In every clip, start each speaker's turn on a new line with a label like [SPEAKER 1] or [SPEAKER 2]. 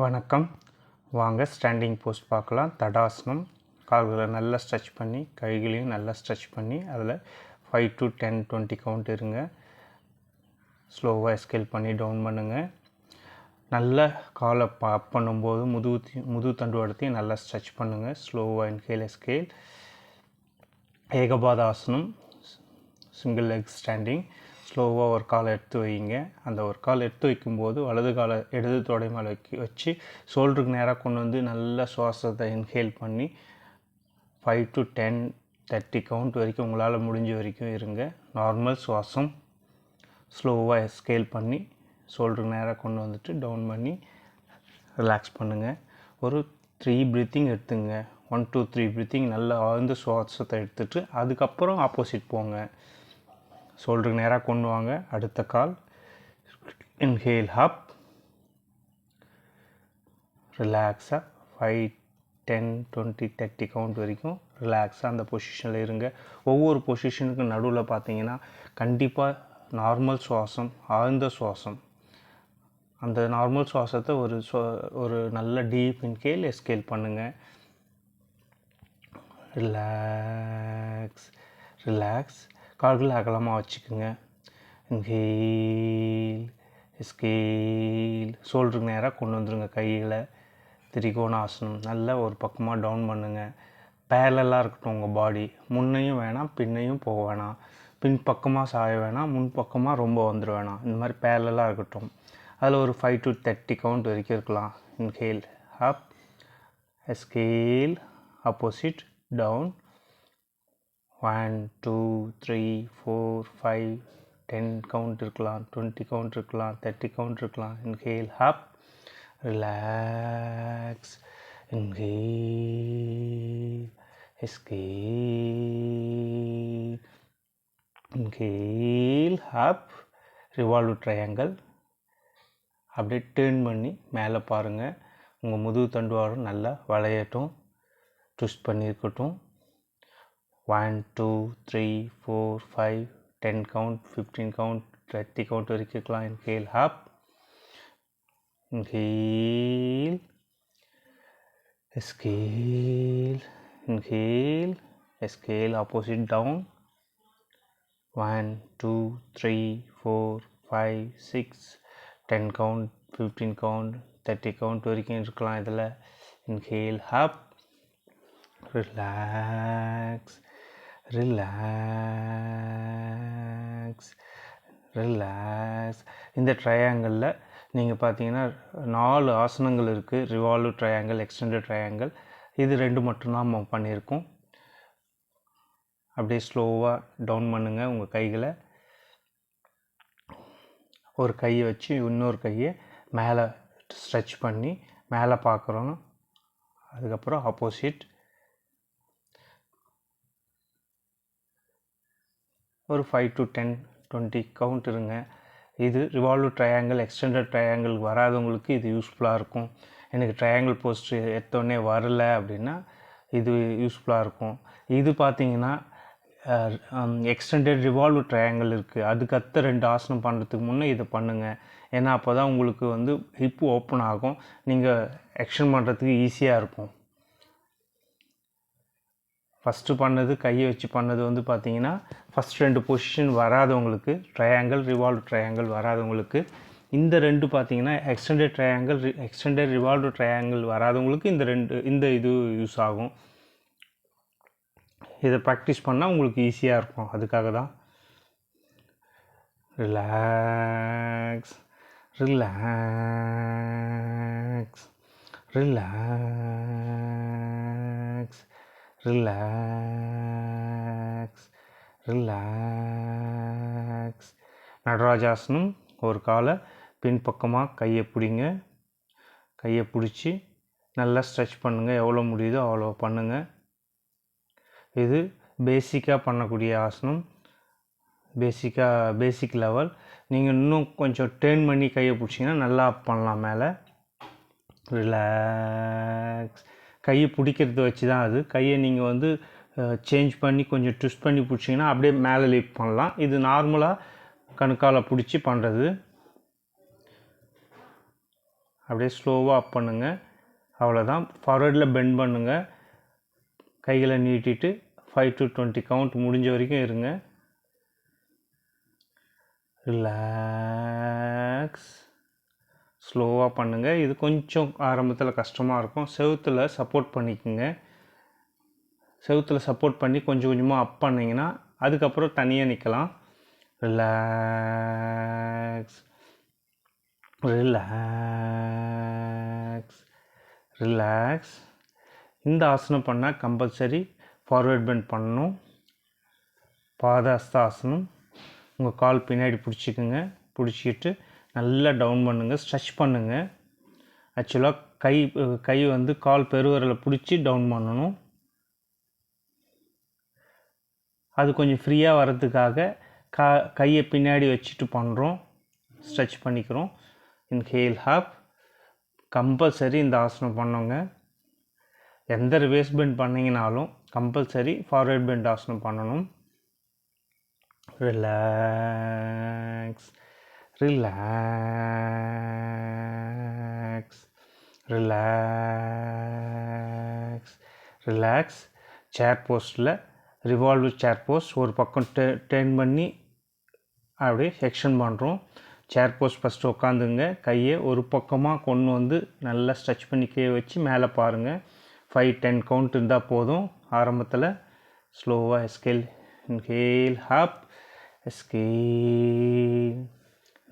[SPEAKER 1] வணக்கம். வாங்க standing post பார்க்கலாம். தடாசனம். கால்களை நல்லா ஸ்ட்ரெச் பண்ணி கைகளையும் நல்லா ஸ்ட்ரெச் பண்ணி அதில் five to ten twenty count இருங்க. ஸ்லோவாக ஸ்கேல் பண்ணி டவுன் பண்ணுங்கள் நல்ல காலை ப அப் பண்ணும்போது முதுகு முதுகு தண்டுவடத்தையும் நல்லா ஸ்ட்ரெச் பண்ணுங்கள் ஸ்லோவாக இன்ஹேல் ஸ்கேல் ஏகபாதாசனம். சிங்கிள் லெக் ஸ்டாண்டிங் ஸ்லோவாக ஒரு காலை எடுத்து வைங்க. அந்த ஒரு கால் எடுத்து வைக்கும்போது வலது காலை இடது தொடை மேலே வைக்க வச்சு ஷோல்டருக்கு நேராக கொண்டு வந்து நல்ல சுவாசத்தை இன்ஹேல் பண்ணி five to ten thirty count வரைக்கும் உங்களால் முடிஞ்ச வரைக்கும் இருங்க. நார்மல் சுவாசம். ஸ்லோவாக ஸ்கேல் பண்ணி ஷோல்டருக்கு நேராக கொண்டு வந்துட்டு டவுன் பண்ணி ரிலாக்ஸ் பண்ணுங்கள் ஒரு த்ரீ ப்ரீத்திங் எடுத்துங்க. ஒன் டூ த்ரீ ப்ரீத்திங் நல்லா ஆழ்ந்த சுவாசத்தை எடுத்துகிட்டு அதுக்கப்புறம் ஆப்போசிட் போங்க. ஷோல்டருக்கு நேராக கொண்டு வாங்க. அடுத்த கால். இன்ஹேல் ஹப் ரிலாக்ஸாக five ten twenty thirty count வரைக்கும் ரிலாக்ஸாக அந்த பொசிஷனில் இருங்க. ஒவ்வொரு பொசிஷனுக்கும் நடுவில் பார்த்தீங்கன்னா கண்டிப்பாக நார்மல் சுவாசம் ஆழ்ந்த சுவாசம். அந்த நார்மல் சுவாசத்தை ஒரு ஒரு நல்ல டீப் இன்கேல் எஸ்கேல் பண்ணுங்கள் ரிலாக்ஸ் ரிலாக்ஸ் கால்களை அகலமாக வச்சுக்கோங்க. இன்ஹேல் ஸ்கீல் ஷோல்டருக்கு நேராக கொண்டு வந்துடுங்க கைகளை. திரிகோணாசனம் நல்லா ஒரு பக்கமாக டவுன் பண்ணுங்கள் பேரலாக இருக்கட்டும் உங்கள் பாடி முன்னையும் வேணாம் பின்னையும் போக வேணாம். பின் பக்கமாக சாய வேணாம் முன் பக்கமாக ரொம்ப வந்துட வேணாம். இந்த மாதிரி பேரலாக இருக்கட்டும். அதில் ஒரு ஃபைவ் டு தேர்ட்டி கவுண்ட் வரைக்கும் இருக்கலாம். Inhale up scale opposite down one two three four five ten count இருக்கலாம் டுவெண்ட்டி கவுண்ட் இருக்கலாம் தேர்ட்டி கவுண்ட் இருக்கலாம். இன்ஹேல் ஹப் ரிலாக்ஸ் இன்ஹேல் எஸ்கேல் இன்ஹேல் ஹப் ரிவால்வ் ட்ரையாங்கல் அப்படியே டேர்ன் பண்ணி மேலே பாருங்கள் உங்கள் முதுகு தண்டுவாரம் நல்லா வளையட்டும். ட்விஸ்ட் பண்ணியிருக்கட்டும். 1 2 3 4 5 10 count 15 count 30 count வரைக்கும் இருக்கலாம் inhale up. Inhale. Exhale inhale. Exhale opposite down. 1 2 3 4 5 6 10 count 15 count 30 count வரைக்கும் இருக்கலாம் இதில் inhale up. Relax. Relax relax இந்த ட்ரையாங்கிளில் நீங்கள் பார்த்தீங்கன்னா நாலு ஆசனங்கள் இருக்குது ரிவால்வ் ட்ரையாங்கிள் எக்ஸ்டெண்டட் ட்ரையாங்கிள் இது ரெண்டு மட்டும்தான் நம்ம பண்ணியிருக்கோம். அப்படியே ஸ்லோவாக டவுன் பண்ணுங்கள் உங்கள் கைகளை. ஒரு கையை வச்சு இன்னொரு கையை மேலே ஸ்ட்ரெச் பண்ணி மேலே பார்க்குறோம் அதுக்கப்புறம் ஆப்போசிட் ஒரு five to ten twenty count இருங்க. இது ரிவால்வ் ட்ரையாங்கிள் எக்ஸ்டெண்டட் ட்ரையாங்கிள் வராதவங்களுக்கு இது யூஸ்ஃபுல்லாக இருக்கும். எனக்கு ட்ரையாங்கிள் போஸ்ட் எடுத்தோடனே வரல அப்படின்னா இது யூஸ்ஃபுல்லாக இருக்கும். இது பார்த்தீங்கன்னா எக்ஸ்டெண்டட் ரிவால்வ் um, ட்ரையாங்கிள் இருக்குது அதுக்கு அடுத்த ரெண்டு ஆசனம் பண்ணுறதுக்கு முன்னே இதை பண்ணுங்கள் ஏன்னா அப்போ தான் உங்களுக்கு வந்து ஹிப்பு ஓப்பன் ஆகும். நீங்கள் எக்ஷன் பண்ணுறதுக்கு ஈஸியாக இருக்கும். ஃபஸ்ட்டு பண்ணது கையை வச்சு பண்ணது வந்து பார்த்திங்கன்னா ஃபஸ்ட் ரெண்டு பொசிஷன் வராதவங்களுக்கு ட்ரையாங்கிள் ரிவால்வ் ட்ரையாங்கிள் வராதவங்களுக்கு இந்த ரெண்டு பார்த்தீங்கன்னா extended triangle extended revolve triangle வராதவங்களுக்கு இந்த ரெண்டு இந்த இது யூஸ் ஆகும். இதை ப்ராக்டிஸ் பண்ணால் உங்களுக்கு ஈஸியாக இருக்கும். அதுக்காக தான். Relax relax relax relax relax நடராஜாசனம் ஒரு காலை பின்பக்கமாக கையை பிடிங்க. கையை பிடிச்சி நல்லா ஸ்ட்ரெச் பண்ணுங்கள் எவ்வளோ முடியுதோ அவ்வளோ பண்ணுங்கள் இது பேசிக்காக பண்ணக்கூடிய ஆசனம். பேசிக்காக பேசிக் லெவல் நீங்கள் இன்னும் கொஞ்சம் டேர்ன் பண்ணி கையை பிடிச்சிங்கன்னா நல்லா பண்ணலாம் மேலே. ரிலாக்ஸ் கையை பிடிக்கிறது வச்சு தான் அது. கையை நீங்கள் வந்து சேஞ்ச் பண்ணி கொஞ்சம் ட்விஸ்ட் பண்ணி பிடிச்சிங்கன்னா அப்படியே மேலே லிஃப்ட் பண்ணலாம். இது நார்மலாக கணுக்கால் பிடிச்சி பண்ணுறது அப்படியே ஸ்லோவாக அப் பண்ணுங்கள் அவ்வளோதான் ஃபார்வர்டில் பெண்ட் பண்ணுங்கள் கைகளை நீட்டிட்டு ஃபைவ் டு டுவெண்ட்டி கவுண்ட் முடிஞ்ச வரைக்கும் இருங்க. ரிலாக்ஸ் ஸ்லோவாக பண்ணுங்கள் இது கொஞ்சம் ஆரம்பத்தில் கஷ்டமாக இருக்கும். செவுத்தில் சப்போர்ட் பண்ணிக்கோங்க. செவுத்தில் சப்போர்ட் பண்ணி கொஞ்சம் கொஞ்சமாக அப் பண்ணிங்கன்னா அதுக்கப்புறம் தனியாக நிற்கலாம் ரிலாக்ஸ் ரிலாக்ஸ் ரிலாக்ஸ் இந்த ஆசனம் பண்ணால் கம்பல்சரி ஃபார்வேர்ட் பெண்ட் பண்ணணும். பாதாஸ்த ஆசனம் உங்கள் கால் பின்னாடி பிடிச்சிக்குங்க. பிடிச்சிக்கிட்டு நல்லா டவுன் பண்ணுங்கள் ஸ்ட்ரெச் பண்ணுங்கள் ஆக்சுவலாக கை கை வந்து கால் பெருவரில் பிடிச்சி டவுன் பண்ணணும். அது கொஞ்சம் ஃப்ரீயாக வர்றதுக்காக கா கையை பின்னாடி வச்சுட்டு பண்ணுறோம் ஸ்ட்ரெச் பண்ணிக்கிறோம். இன்ஹேல் ஹாப் கம்பல்சரி இந்த ஆசனம் பண்ணோங்க. எந்த ரிவேஸ் பெண்ட் பண்ணிங்கனாலும் கம்பல்சரி ஃபார்வர்ட் பெண்ட் ஆசனம் பண்ணணும். Relax relax relax relax chair போஸ்ட்டில் ரிவால்வ் சேர் போஸ்ட் ஒரு பக்கம் டே டேர்ன் பண்ணி அப்படியே செக்ஷன் பண்ணுறோம் சேர் போஸ்ட் ஃபஸ்ட்டு உட்காந்துங்க கையை ஒரு பக்கமாக கொண்டு வந்து நல்லா ஸ்ட்ரெச் பண்ணி கீழே வச்சு மேலே பாருங்கள் ஃபைவ் டென் கவுண்ட் இருந்தால் போதும். ஆரம்பத்தில் ஸ்லோவாக scale inhale hop scale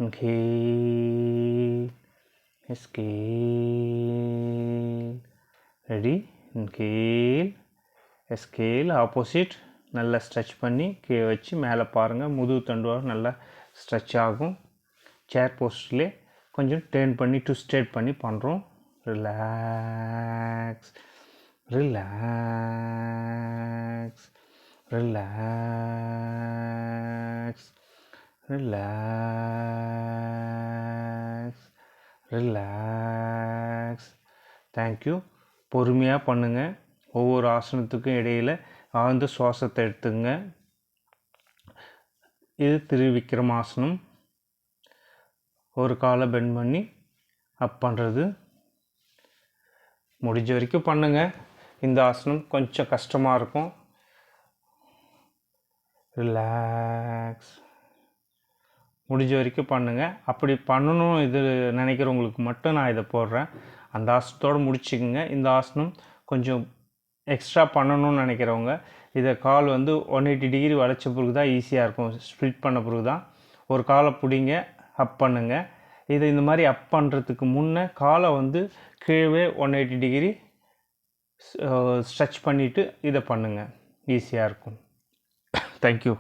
[SPEAKER 1] inhale scale ready inhale scale opposite நல்லா ஸ்ட்ரெச் பண்ணி கீழே வச்சு மேலே பாருங்கள் முதுகு தண்டுவாரம் நல்லா ஸ்ட்ரெச் ஆகும். சேர் போஸ்ட்லேயே கொஞ்சம் டேர்ன் பண்ணி ட்விஸ்டேட் பண்ணி பண்ணுறோம் relax relax relax relax relax thank you பொறுமையாக பண்ணுங்கள் ஒவ்வொரு ஆசனத்துக்கும் இடையில் ஆழ்ந்த சுவாசத்தை எடுத்துங்க. இது திருவிக்ரமாசனம் ஒரு காலை பெண்ட் பண்ணி அப் பண்ணுறது முடிஞ்ச வரைக்கும் பண்ணுங்கள் இந்த ஆசனம் கொஞ்சம் கஷ்டமாக இருக்கும். ரிலாக்ஸ் முடிஞ்ச வரைக்கும் பண்ணுங்கள் அப்படி பண்ணணும் இது நினைக்கிறவங்களுக்கு மட்டும் நான் இதை போடுறேன். அந்த ஆசனத்தோடு முடிச்சுக்குங்க. இந்த ஆசனம் கொஞ்சம் எக்ஸ்ட்ரா பண்ணணும்னு நினைக்கிறவங்க இதை கால் வந்து ஒன் எயிட்டி டிகிரி வளைச்ச பிறகு தான் ஈஸியாக இருக்கும். ஸ்ப்ளிட் பண்ண பிறகு தான் ஒரு காலை பிடிங்க அப் பண்ணுங்கள் இதை இந்த மாதிரி அப் பண்ணுறதுக்கு முன்னே காலை வந்து கீழே ஒன் எயிட்டி டிகிரி ஸ்ட்ரெச் பண்ணிவிட்டு இதை பண்ணுங்கள் ஈஸியாக இருக்கும். தேங்க்யூ